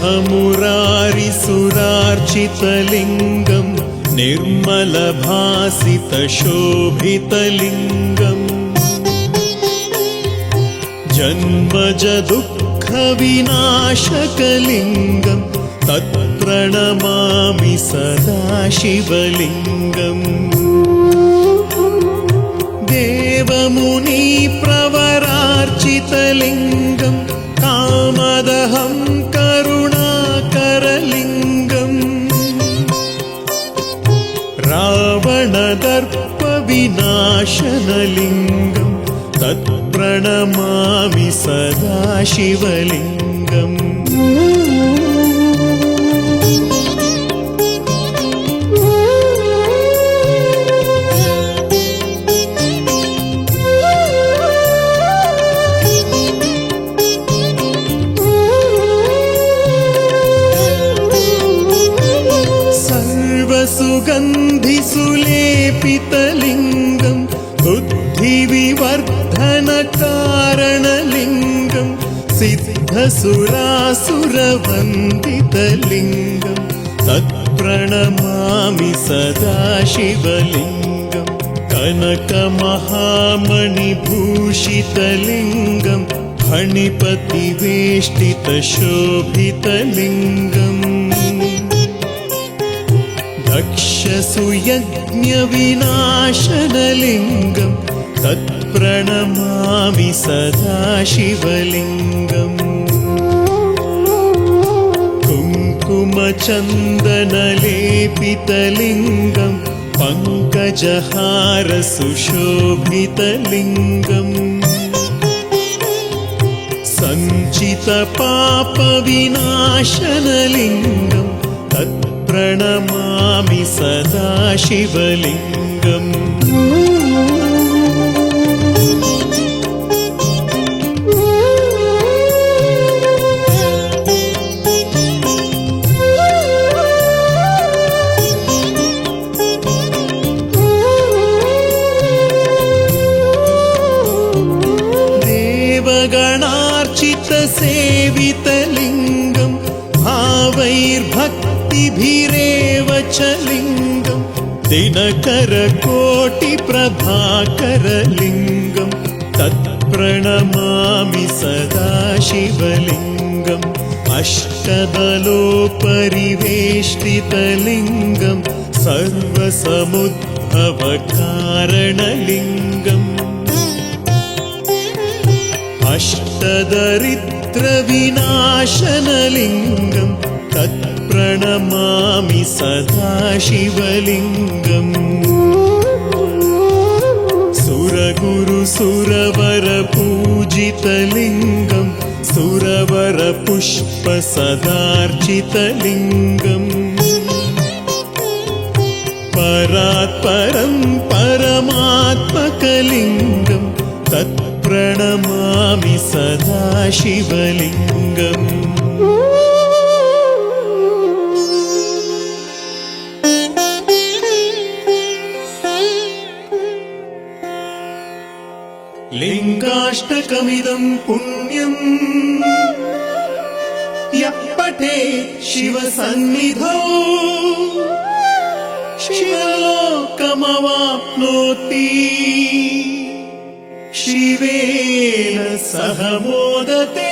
ब्रह्ममुरारिसुरार्चितलिङ्गम् निर्मलभासितशोभितलिङ्गम् जन्मजदुःखविनाशकलिङ्गम् तत्प्रणमामि सदा शिवलिङ्गम् देवमुनिप्रवरार्चितलिङ्गम् रावणदर्पविनाशनलिङ्गम् तत्प्रणमामि सदा शिवलिङ्गम् सर्वसुगन्धिसुलेपितलिङ्गम् बुद्धिविवर्धनकारणलिङ्गम् सिद्धसुरासुरवन्दितलिङ्गम् तत्प्रणमामि सदा शिवलिङ्गम् कनकमहामणिभूषितलिङ्गम् फणिपतिवेष्टितशोभितलिङ्गम् दक्षसुयज्ञविनाशनलिङ्गम् तत्प्रणमामि सदा शिवलिङ्गम्। कुङ्कुमचन्दनलेपितलिङ्गम् पङ्कजहारसुशोभितलिङ्गम्। सञ्चितपापविनाशनलिङ्गम् तत्प्रणमामि सदा शिवलिङ्गम्। देवगणार्चितसेवितलिङ्गम् भावैर्भक्तिभिरेव च लिङ्गम्। दिनकरकोटिप्रभाकरलिङ्गम्। तत्प्रणमामि सदा शिवलिङ्गम् अष्टदलोपरिवेष्टितलिङ्गम्। सर्वसमुद्भवकारणलिङ्गम्। अष्टदरिद्रविनाशनलिङ्गम् तत्प्रणमामि सदा शिवलिङ्गम् सुरगुरुसुरवरपूजितलिङ्गम् सुरवरपुष्पसदार्चितलिङ्गम्। परात्परं परमात्मकलिङ्गम् तत्प्रणमामि सदा शिवलिङ्गम् लिङ्गाष्टकमिदं पुण्यम्। यः पठेत् शिवसन्निधौ। शिवलोकमवाप्नोति। शिवेन सह मोदते